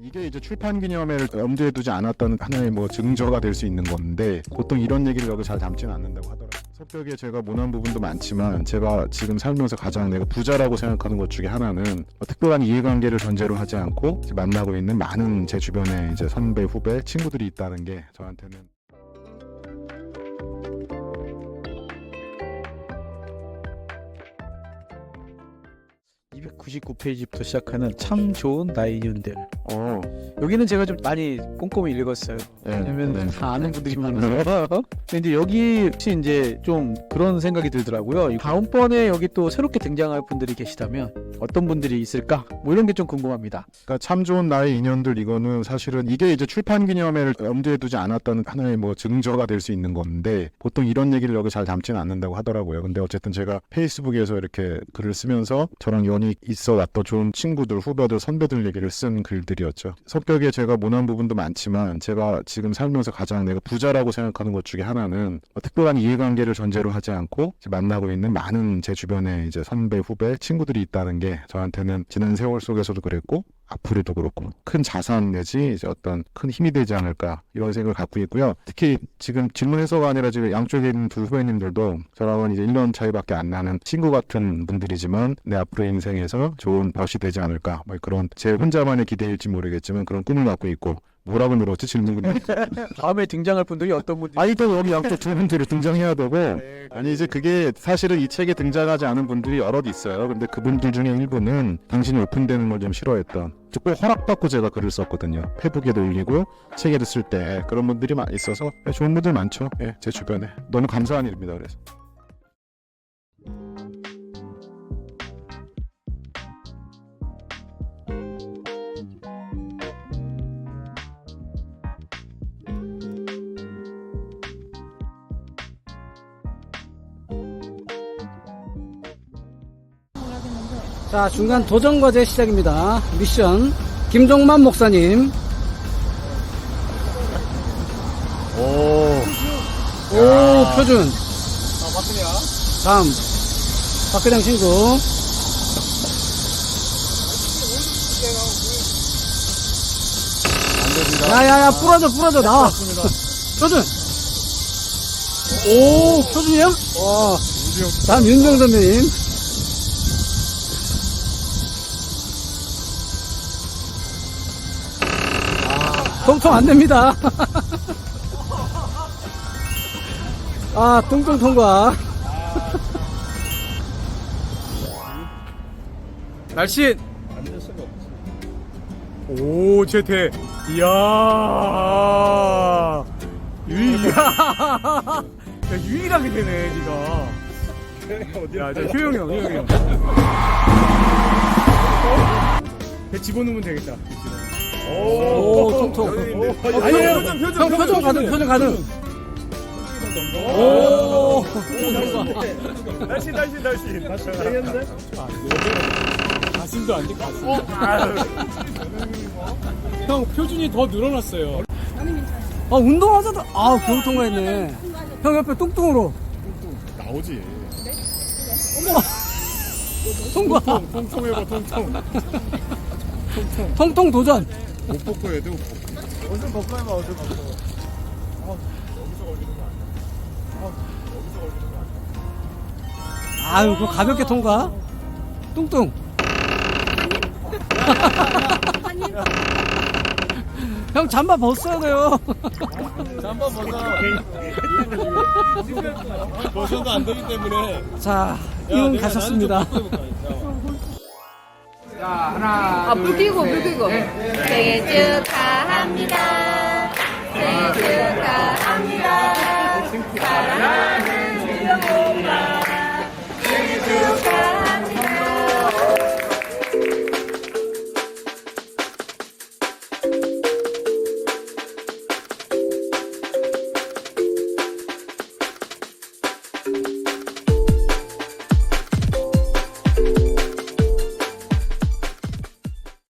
이게 이제 출판 기념회를 염두에 두지 않았다는 하나의 뭐 증거가 될 수 있는 건데 보통 이런 얘기를 여기 잘 담지는 않는다고 하더라고요. 성격에 제가 모난 부분도 많지만 제가 지금 살면서 가장 내가 부자라고 생각하는 것 중에 하나는 뭐 특별한 이해관계를 전제로 하지 않고 만나고 있는 많은 제 주변에 이제 선배, 후배, 친구들이 있다는 게 저한테는 299페이지부터 시작하는 참 좋은 나의 인연들. 어, 여기는 제가 좀 많이 꼼꼼히 읽었어요. 네, 왜냐면 네. 다 아는 분들이 많아서. 근데 이제 여기 혹시 이제 좀 그런 생각이 들더라고요. 다음번에 여기 또 새롭게 등장할 분들이 계시다면 어떤 분들이 있을까? 뭐 이런 게 좀 궁금합니다. 그러니까 참 좋은 나의 인연들 이거는 사실은 이게 이제 출판 기념회를 염두에 두지 않았다는 하나의 뭐 증거가 될 수 있는 건데 보통 이런 얘기를 여기 잘 담지는 않는다고 하더라고요. 근데 어쨌든 제가 페이스북에서 이렇게 글을 쓰면서 저랑 연이 있어 왔던 좋은 친구들, 후배들, 선배들 얘기를 쓴 글들이었죠. 성격에 제가 모난 부분도 많지만 제가 지금 살면서 가장 내가 부자라고 생각하는 것 중에 하나는 뭐 특별한 이해관계를 전제로 하지 않고 만나고 있는 많은 제 주변에 이제 선배, 후배, 친구들이 있다는 게 저한테는 지난 세월 속에서도 그랬고 앞으로도 그렇고 큰 자산 내지 이제 어떤 큰 힘이 되지 않을까 이런 생각을 갖고 있고요. 특히 지금 질문 해서가 아니라 지금 양쪽에 있는 두 후배님들도 저랑은 이제 1년 차이밖에 안 나는 친구 같은 분들이지만 내 앞으로의 인생에서 좋은 벼이 되지 않을까 뭐 그런 제 혼자만의 기대일지 모르겠지만 그런 꿈을 갖고 있고 뭐라고 늘었지 질문이 다음에 등장할 분들이 어떤 분들이 아니 또 여기 양쪽 두 분들이 등장해야 되고 아니 이제 그게 사실은 이 책에 등장하지 않은 분들이 여럿 있어요. 근데 그분들 중에 일부는 당신이 오픈되는 걸 좀 싫어했던 꼭 허락받고 제가 글을 썼거든요. 페북에도 올리고 책에도 쓸 때 그런 분들이 많 있어서 좋은 분들 많죠. 예, 제 주변에 너무 감사한 일입니다. 그래서 자, 중간 도전 과제 시작입니다. 미션 김종만 목사님. 오. 오, 표준. 다음 박근영 친구. 야 야 야 부러져 부러져 나와. 표준. 오, 표준이야? 와. 다음 윤정 선배님. 통통 안 됩니다. 아, 뚱뚱 통과. 날씬. 오, 제태. 이야. 유이야. 야, 유일하게 되네, 니가. 야, 저 효영이 형, 효영이 형. 배 집어넣으면 되겠다. 오, 통통. 아니에요. 형, 표정 가능, 표정 가능. 오, 날씬, 날씬, 날씬. 날씬 되겠는데? 가슴도 안 돼, 가슴. 형, 표준이 더 늘어났어요. 아, 운동하자도, 아, 겨우 통과했네. 형 옆에 뚱뚱으로. 나오지. 통과. 통통해봐 통통. 통통 도전. 못 벗고 해도 얼른 벗고 해봐, 얼른 벗고. 아유, 그 가볍게 통과. 뚱뚱. 형 잠바 벗어야 돼요. 한번 벗어. 벗어도 안 되기 때문에. 자, 이혼 가셨습니다. 아, 불 켜고, 불 켜고. 생일 축하합니다.